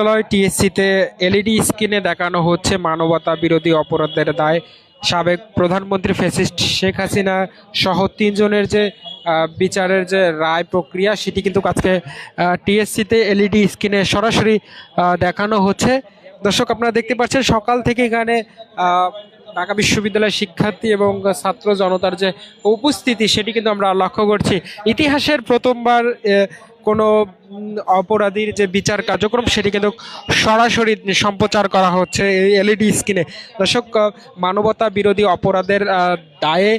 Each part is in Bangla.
বিশ্ববিদ্যালয় টিএসসিতে এলইডি স্ক্রিনে দেখানো হচ্ছে মানবতা বিরোধী অপরাধের দায় সাবেক প্রধানমন্ত্রী ফেসিস্ট শেখ হাসিনা সহ তিনজনের যে বিচারের যে রায় প্রক্রিয়া, সেটি কিন্তু আজকে টিএসসিতে এলইডি স্ক্রিনে সরাসরি দেখানো হচ্ছে। দর্শক, আপনারা দেখতে পাচ্ছেন সকাল থেকে এখানে ঢাকা বিশ্ববিদ্যালয়ের শিক্ষার্থী এবং ছাত্র জনতার যে উপস্থিতি, সেটি কিন্তু আমরা লক্ষ্য করছি। ইতিহাসের প্রথমবার কোনো অপরাধীর যে বিচার কার্যক্রম, সেটি কিন্তু সরাসরি সম্প্রচার করা হচ্ছে এই এলইডি স্ক্রিনে। দর্শক মানবতা বিরোধী অপরাধের দায়ে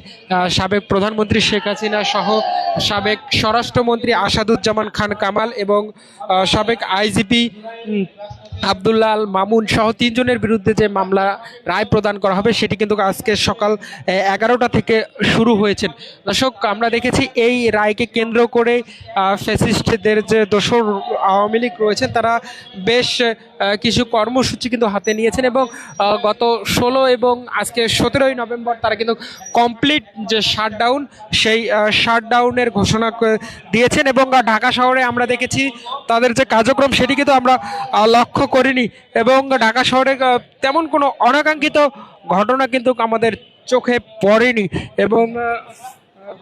সাবেক প্রধানমন্ত্রী শেখ হাসিনা সহ সাবেক স্বরাষ্ট্রমন্ত্রী আসাদুজ্জামান খান কামাল এবং সাবেক আইজিপি আবদুল্লাহ আল মামুন সহ তিনজনের বিরুদ্ধে যে মামলা রায় প্রদান করা হবে, সেটি কিন্তু আজকে সকাল এগারোটা থেকে শুরু হয়েছে। দর্শক, আমরা দেখেছি এই রায়কে কেন্দ্র করে ফ্যাসিস্টদের যে দোসর আওয়ামী লীগ রয়েছেন, তারা বেশ কিছু কর্মসূচি কিন্তু হাতে নিয়েছেন এবং গত ষোলো এবং আজকে সতেরোই নভেম্বর তারা কিন্তু কমপ্লিট যে শাটডাউন, সেই শাটডাউনের ঘোষণা দিয়েছেন এবং ঢাকা শহরে আমরা দেখেছি তাদের যে কার্যক্রম সেটি কিন্তু আমরা লক্ষ্য করিনি এবং ঢাকা শহরে তেমন কোনো অনাকাঙ্ক্ষিত ঘটনা কিন্তু আমাদের চোখে পড়েনি এবং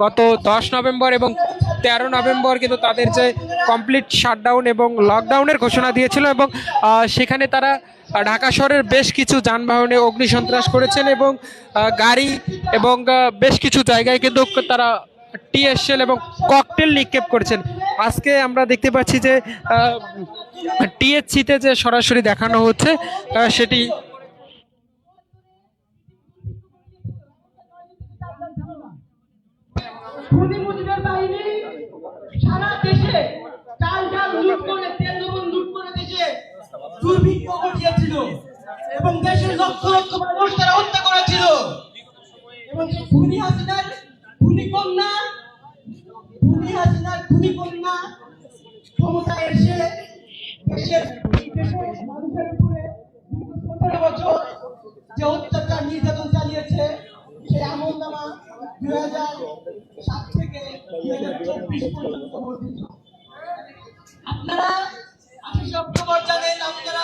গত দশ নভেম্বর এবং তেরো নভেম্বর কিন্তু তাদের যে কমপ্লিট শাটডাউন এবং লকডাউনের ঘোষণা দিয়েছিল এবং সেখানে তারা ঢাকা শহরের বেশ কিছু যানবাহনে অগ্নিসন্ত্রাস করেছেন এবং গাড়ি এবং বেশ কিছু জায়গায় কিন্তু তারা টিএসএল এবং ককটেল নিক্ষেপ করেছেন। আজকে আমরা দেখতে পাচ্ছি যে টিএসসিতে যে সরাসরি দেখানো হচ্ছে সেটি খুনি মুজিবের বাহিনী সারা দেশে চাল ডাল লুট করে, তেল লবণ লুট করে দেশে দুর্ভিক্ষ ঘটিয়েছিল এবং দেশের লক্ষ লক্ষ হত্যা করেছিল। এবং সেই খুনি হাসিনার খুনি কন্যা, খুনি হাসিনার খুনি এসে দেশের মানুষের উপরে পনেরো বছর যে অত্যাচার নির্যাতন চালিয়েছে, সেই আমল নামা দুই হাজার সাত থেকে দুই আপনারা আঠাশে অক্টোবর জানেন, আপনারা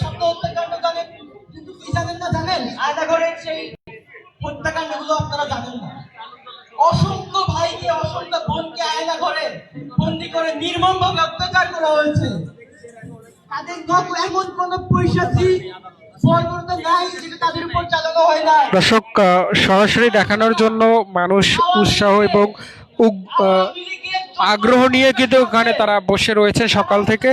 শব্দ হত্যাকাণ্ড জানেন, কিন্তু কি জানেন না জানেন? আয়নাঘরের সেই হত্যাকাণ্ডগুলো আপনারা জানেন না। অসংখ্য ভাইকে, অসংখ্য বোনকে আয়না ঘরে বন্দি করে নির্মম ভাবে অত্যাচার করা হয়েছে। তাদের গত এমন কোন পৈশাচি দর্শক সরাসরি দেখানোর জন্য মানুষ উৎসাহ এবং আগ্রহ নিয়ে কিন্তু ওখানে তারা বসে রয়েছে সকাল থেকে।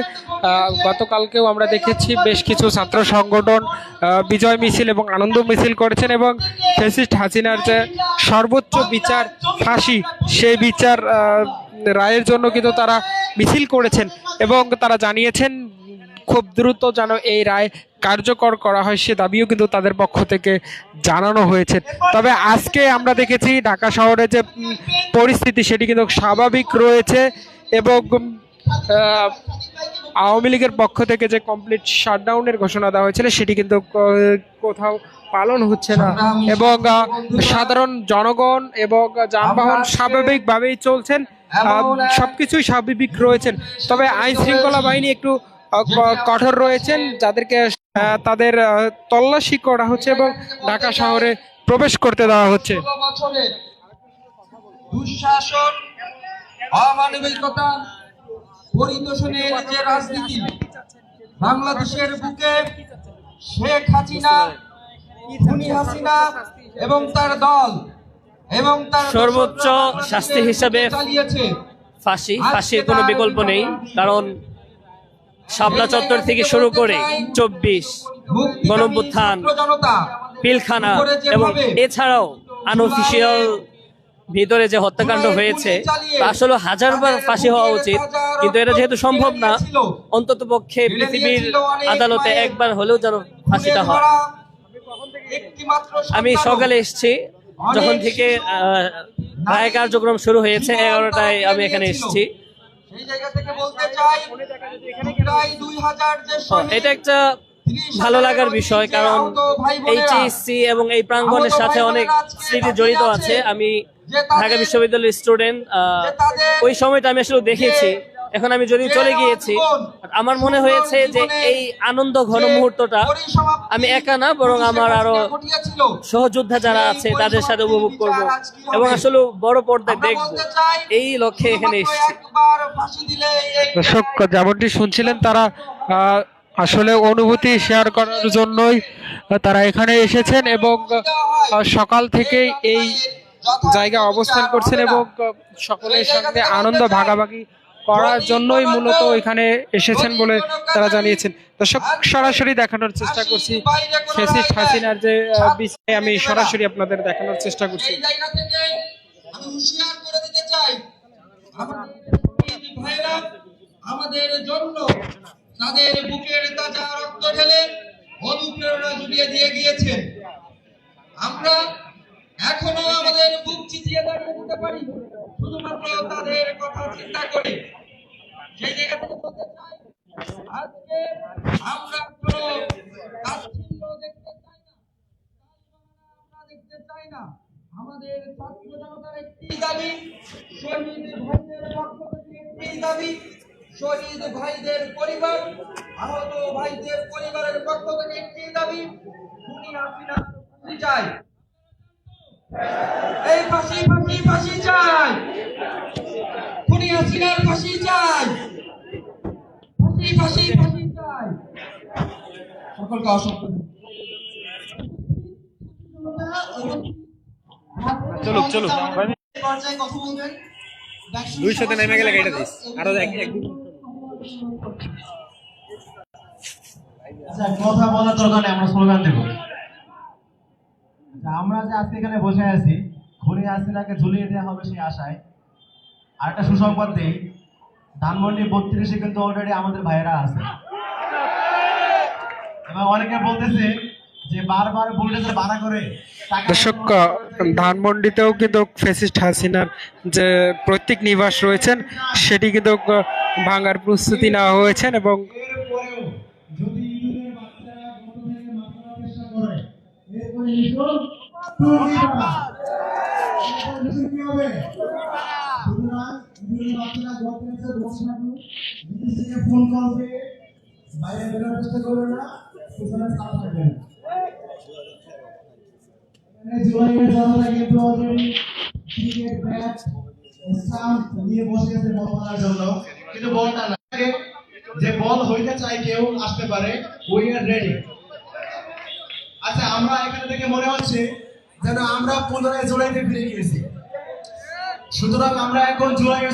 গতকালকেও আমরা দেখেছি বেশ কিছু ছাত্র সংগঠন বিজয় মিছিল এবং আনন্দ মিছিল করেছেন এবং ফেসিস্ট হাসিনার যে সর্বোচ্চ বিচার ফাঁসি, সেই বিচার রায়ের জন্য কিন্তু তারা মিছিল করেছেন এবং তারা জানিয়েছেন, খুব দ্রুত যেন এই রায় কার্যকর করা হয় সে দাবিও কিন্তু তাদের পক্ষ থেকে জানানো হয়েছে। তবে আজকে আমরা দেখেছি ঢাকা শহরে যে পরিস্থিতি সেটি কিন্তু স্বাভাবিক রয়েছে এবং আওয়ামী লীগের পক্ষ থেকে যে কমপ্লিট শাটডাউনের ঘোষণা দেওয়া হয়েছিল সেটি কিন্তু কোথাও পালন হচ্ছে না। এবং সাধারণ জনগণ এবং যানবাহন স্বাভাবিকভাবেই চলছেন সবকিছুই স্বাভাবিক রয়েছেন। তবে আইন শৃঙ্খলা বাহিনী একটু কঠোর রয়েছেন, যাদেরকে তাদের তল্লাশি করা হচ্ছে এবং ঢাকা শহরে প্রবেশ করতে দেওয়া হচ্ছে। দুঃশাসন অমানবিকতা পরিদোষণের যে রাজনীতি বাংলাদেশের বুকে শেখ হাসিনা খুনি হাসিনা এবং তার দল এবং তার সর্বোচ্চ শাস্তি হিসাবে চালিয়েছে। ফাঁসি ফাঁসির কোনো বিকল্প নেই কারণ শাপলা চত্বর থেকে শুরু করে চব্বিশ জনতা পিলখানা এবং এছাড়াও আনঅফিসিয়াল ভিতরে যে হত্যাকাণ্ড হয়েছে আসলে হাজারবার ফাঁসি হওয়া উচিত। কিন্তু এটা যেহেতু সম্ভব না অন্তত পক্ষে পৃথিবীর আদালতে একবার হলেও যেন ফাঁসিটা হয়। আমি সকালে এসেছি, যখন থেকে রায় কার্যক্রম শুরু হয়েছে, এগারোটায় আমি এখানে এসেছি। সেই জায়গা থেকে বলতে চাই এটা একটা ভালো লাগার বিষয় কারণ এইচএসসি এবং এই প্রাঙ্গনের সাথে অনেক স্মৃতি জড়িত আছে আমি ঢাকা বিশ্ববিদ্যালয়ের স্টুডেন্ট ওই সময়টা আমি আসলে দেখেছি। এখন আমি যদি চলে গিয়েছি আমার মনে হয়েছে যে এই আনন্দ ঘন মুহূর্তটা আমি একা না বরং আমার আরও সহযোদ্ধা যারা আছে তাদের সাথে উপভোগ করব। এবং আসলে বড় পর্দায় দেখব। এই লক্ষ্যে এখানে এসেছি। দর্শক যেমনটি শুনছিলেন তারা আসলে অনুভূতি শেয়ার করার জন্যই তারা এখানে এসেছেন এবং সকাল থেকেই এই জায়গায় অবস্থান করছেন এবং সকলের সঙ্গে আনন্দ ভাগাভাগি করার জন্যই মূলত এখানে এসেছেন বলে তারা জানিয়েছেন। দর্শক, সরাসরি দেখানোর চেষ্টা করছি। হাসিনার যে বিষয়ে আমি সরাসরি আপনাদের দেখানোর চেষ্টা করছি। আমরা এখনও আমাদের বুক চিচিয়ে দাঁড়িয়ে দিতে পারি। শুধুমাত্র তাদের কথা চিন্তা করে সেই জায়গা থেকে বলতে চাই আজকে আমরা কোনো তাচ্ছিল্য দেখতে চাই না আমরা দেখতে চাই না। আমাদের ছাত্র জনতার একটি দাবি, শহীদ ভাইদের পক্ষ থেকে একটি দাবি, শহীদ ভাইদের পরিবার, আহত ভাইদের পরিবারের পক্ষ থেকে একটি দাবি, খুনি হাসিনা চাই। এই ফাঁসি ফাঁসি ফাঁসি চাই। খুনি হাসিনার ফাঁসি চাই। ফাঁসি ফাঁসি ফাঁসি চাই। সকলকে অসংখ্য চলুক চলুক। পর্যায়ে কথা বলবেন। দুইশোতে নেমে গেলে গাড়িটা দিস। আরও এক এক আচ্ছা কথা বলার দরকার নেই আমরা স্লোগান দেব। আমরা যে আজকে এখানে বসে আছি ঘুরে হাসিনাকে ঝুলিয়ে দেওয়া হবে সেই আশায়। আর একটা সুসংবাদ দেই। ধানমন্ডি বত্রিশে কিন্তু অলরেডি আমাদের ভাইয়েরা আছে। এবং অনেকে বলতেছে যে বারবার বুলডোজার ভাড়া করে দর্শক ধানমন্ডিতেও কিন্তু ফেসিস্ট হাসিনার যে প্রত্যেক নিবাস রয়েছেন সেটি কিন্তু ভাঙার প্রস্তুতি নেওয়া হয়েছেন এবং যদি সুতরাং ইঁদুরের বাচ্চারা গত থেকে বসে থাকুন। যদি থেকে ফোন কল দিয়ে বাইরে বেরোনোর চেষ্টা করবে না পিছনে সাপ থাকবেন এখানে জুলাইয়ের জনতা কিন্তু অলরেডি ক্রিকেট ব্যাট স্টাম্প নিয়ে বসে আছে বল মারার জন্য। কিন্তু বলটা না যে বল হইতে চাই কেউ আসতে পারে উই আর রেডি আচ্ছা আমরা এখানে থেকে মনে হচ্ছে যেন আমরা পুনরায় জুলাইতে ফিরে গিয়েছি। সুতরাং আমরা এখন জুলাইয়ের